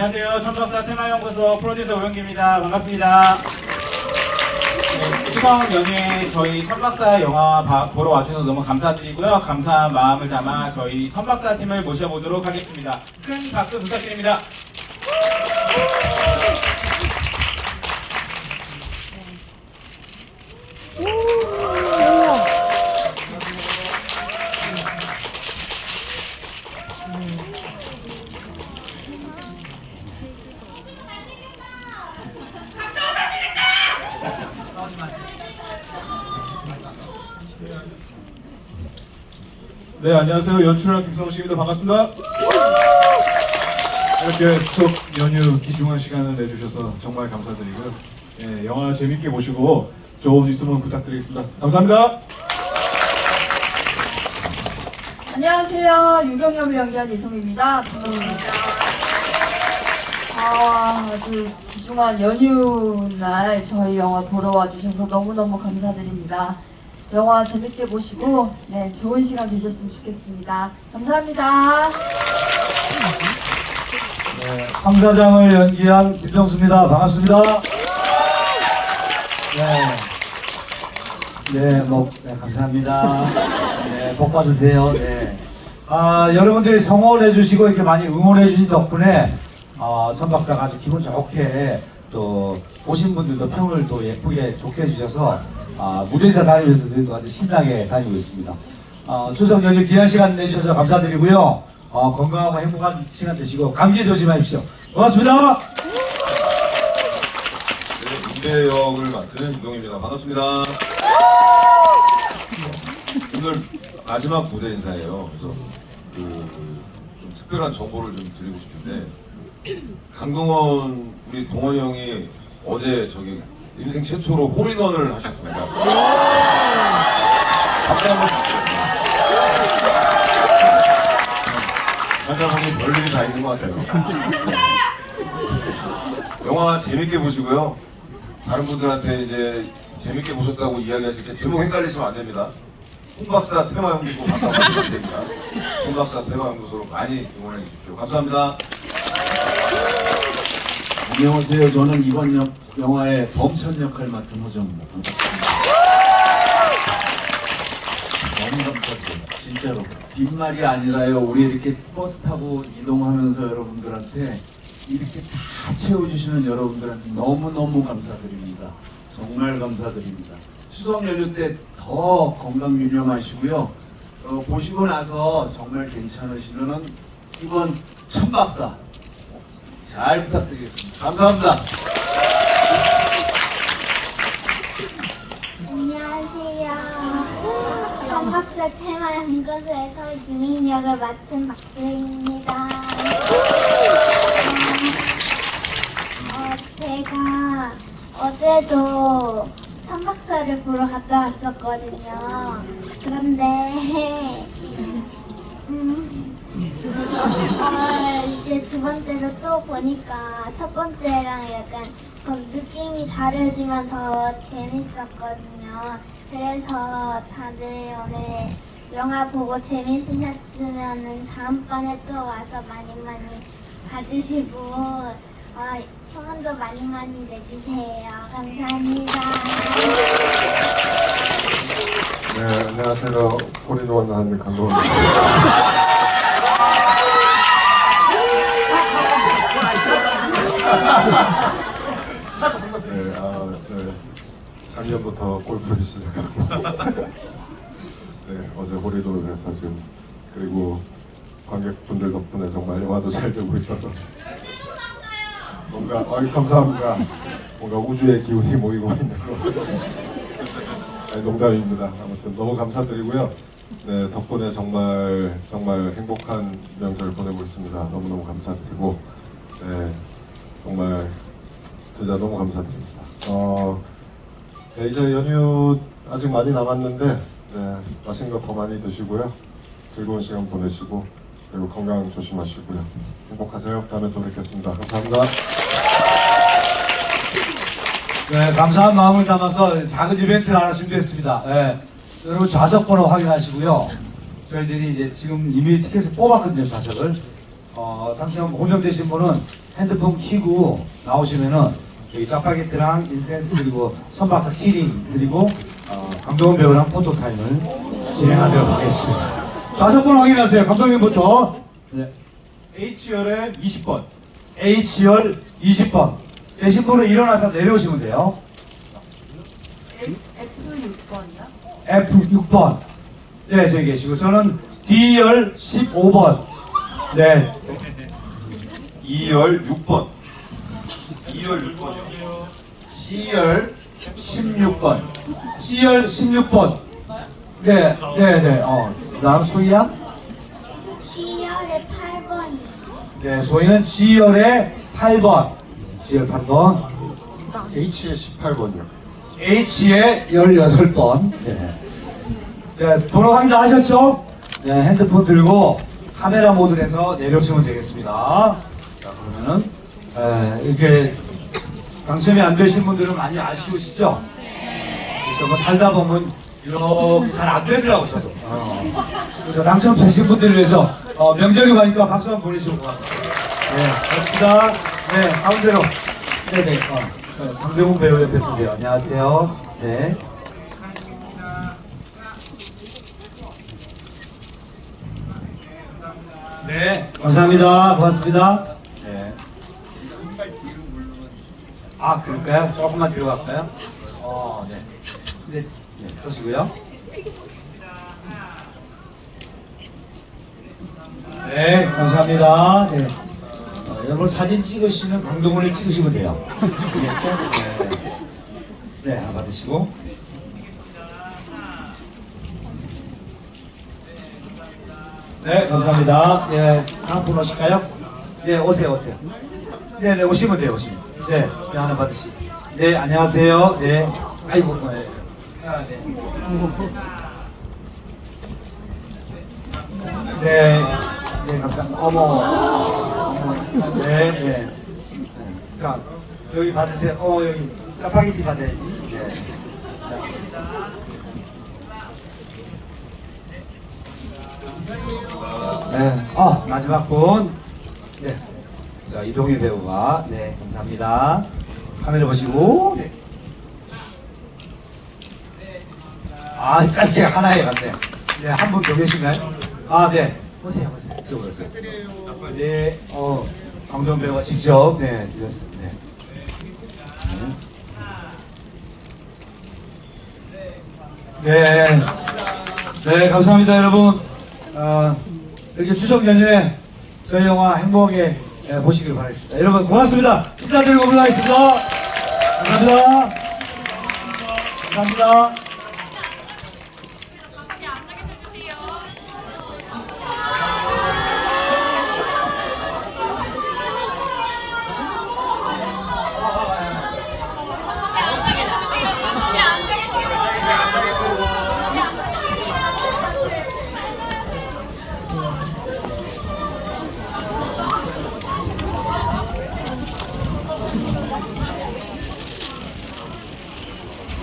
안녕하세요. 천박사 테마연구소 프로듀서 오영기입니다. 반갑습니다. 네, 추석 연휴에 저희 천박사 영화 봐- 보러 와주셔서 너무 감사드리고요. 감사한 마음을 담아 저희 천박사 팀을 모셔보도록 하겠습니다. 큰 박수 부탁드립니다. 네, 안녕하세요. 연출한 김성우 씨입니다. 반갑습니다. 이렇게 추석 연휴 귀중한 시간을 내주셔서 정말 감사드리고요. 예, 영화 재밌게 보시고 좋은 뉴스문 부탁드리겠습니다. 감사합니다. 안녕하세요. 유경엽을 연기한 이송입니다. 반갑습니다. 아, 아주 귀중한 연휴 날 저희 영화 보러 와주셔서 너무너무 감사드립니다. 영화 재밌게 보시고 네, 좋은 시간 되셨으면 좋겠습니다. 감사합니다. 네, 황사장을 연기한 김정수입니다. 반갑습니다. 네. 네, 뭐, 네, 감사합니다. 네, 복 받으세요. 네. 아, 여러분들이 성원해 주시고 이렇게 많이 응원해 주신 덕분에, 어, 선 박사가 아주 기분 좋게 또, 오신 분들도 평을 또 예쁘게 좋게 해주셔서, 아, 무대에서 다니면서 저희도 아주 신나게 다니고 있습니다. 어, 추석 연휴 귀한 시간 내주셔서 감사드리고요. 어, 건강하고 행복한 시간 되시고, 감기 조심하십시오. 고맙습니다. 네, 임배 역을 맡은 이동입니다. 반갑습니다. 오늘 마지막 무대 인사예요. 그래서 그 좀 특별한 정보를 좀 드리고 싶은데 강동원 우리 동원이 형이 어제 저기 인생 최초로 홀인원을 하셨습니다. 박수 한번 보니 별일이 다 있는 것 같아요. 영화 재밌게 보시고요. 다른 분들한테 이제 재밌게 보셨다고 이야기하실 때 제목 헷갈리시면 안 됩니다. 홍박사 테마연구소 됩니다. 홍박사 테마연구소로 많이 응원해 주십시오. 감사합니다. 안녕하세요. 저는 이번 역, 영화의 범천 역할 맡은 호정입니다. 너무 감사드려요. 진짜로. 빈말이 아니라요. 우리 이렇게 버스 타고 이동하면서 여러분들한테 이렇게 다 채워주시는 여러분들한테 너무너무 감사드립니다. 정말 감사드립니다. 추석 연휴 때 더 건강 유념하시고요. 어, 보시고 나서 정말 괜찮으시면은 이번 천박사 잘 부탁드리겠습니다. 감사합니다. 안녕하세요. 정박사 테마 연구소에서 유민 역을 맡은 박수희입니다. 어, 제가 어제도 천박사를 보러 갔다 왔었거든요. 그런데 음, 아, 이제 두 번째로 또 보니까 첫 번째랑 약간 그 느낌이 다르지만 더 재밌었거든요. 그래서 다들 오늘 영화 보고 재밌으셨으면 다음번에 또 와서 많이 많이 봐주시고 어, 소문도 많이 많이 내주세요. 감사합니다. 네, 안녕하세요. 홀인원 한 강동원입니다. 네, 아, 네. 작년부터 골프를 시작하고 네, 어제 홀인원을 해서 지금 그리고 관객분들 덕분에 정말 영화도 잘 되고 있어서 뭔가 어이 감사합니다. 뭔가 우주의 기운이 모이고 있는 거. 아니, 농담입니다. 아무튼 너무 감사드리고요. 네, 덕분에 정말 정말 행복한 명절 보내고 있습니다. 너무 너무 감사드리고, 네, 정말 진짜 너무 감사드립니다. 어, 네, 이제 연휴 아직 많이 남았는데, 네, 맛있는 거 더 많이 드시고요. 즐거운 시간 보내시고, 그리고 건강 조심하시고요. 행복하세요. 다음에 또 뵙겠습니다. 감사합니다. 네, 감사한 마음을 담아서 작은 이벤트 하나 준비했습니다. 예, 여러분 좌석 번호 확인하시고요. 저희들이 이제 지금 이미 티켓을 뽑았거든요, 좌석을. 어, 당첨 호명되신 분은 핸드폰 키고 나오시면은 여기 짜파게티랑 인센스 그리고 선박사 키링 그리고 어, 강동원 배우랑 포토 타임을 진행하도록 하겠습니다. 좌석번 확인하세요. 감독님부터 네. H열은 20번. H열 20번 되신 분은 일어나서 내려오시면 돼요. F6번이요? F6번. 네, 저기 계시고 저는 D열 15번. 네. 2열 6번. 2열 6번이요. C열 16번. C열 16번. 네, 네, 네. 어. 그다음 소희야? G열의 8번이요. 네, 소희는 G열의 8번. G열 8번. H의 18번이요. H의 18번. 네. 네, 번호 확인 다 하셨죠? 네, 핸드폰 들고 카메라 모드에서 내려오시면 되겠습니다. 자, 그러면은, 에, 이렇게 당첨이 안 되신 분들은 많이 아쉬우시죠? 그래서 뭐 살다 보면 이렇게 잘 안 되더라고, 저도. 어. 그래서 당첨되신 분들을 위해서 어, 명절이 가니까 박수 한번 보내시고 가세요. 네, 고맙습니다. 네, 가운데로. 네네. 어, 어, 강대훈 배우 옆에 서세요. 안녕하세요. 네. 네, 감사합니다. 고맙습니다. 네. 아, 그럴까요? 조금만 뒤로 갈까요? 어, 네. 네, 네, 서시고요. 네, 감사합니다. 네. 어, 여러분 사진 찍으시면 강동원을 찍으시면 돼요. 네, 네, 하나 받으시고. 네, 감사합니다. 예, 다음 분 오실까요? 네, 오세요, 오세요. 네, 네, 오시면 돼요, 오시면. 네, 네, 하나 받으시고. 네, 안녕하세요. 네. 아이고, 네. 아, 네. 네, 네, 감사합니다. 어머. 네, 네. 네. 자, 여기 받으세요. 어, 여기 짜파게티 받아야지. 네. 자. 네. 어, 마지막 분. 네. 자, 이동희 배우가. 네, 감사합니다. 카메라 보시고. 네. 아, 짧게 하나에 갔네. 네, 한 분 더 계신가요? 아, 네. 보세요, 보세요. 들어보세요. 네, 어, 강동 배우가 직접, 네, 드렸습니다. 네. 네. 네, 감사합니다, 여러분. 어, 이렇게 추석 연휴에 저희 영화 행복하게 예, 보시길 바라겠습니다. 여러분, 고맙습니다. 인사드리고 올라가겠습니다. 감사합니다. 감사합니다.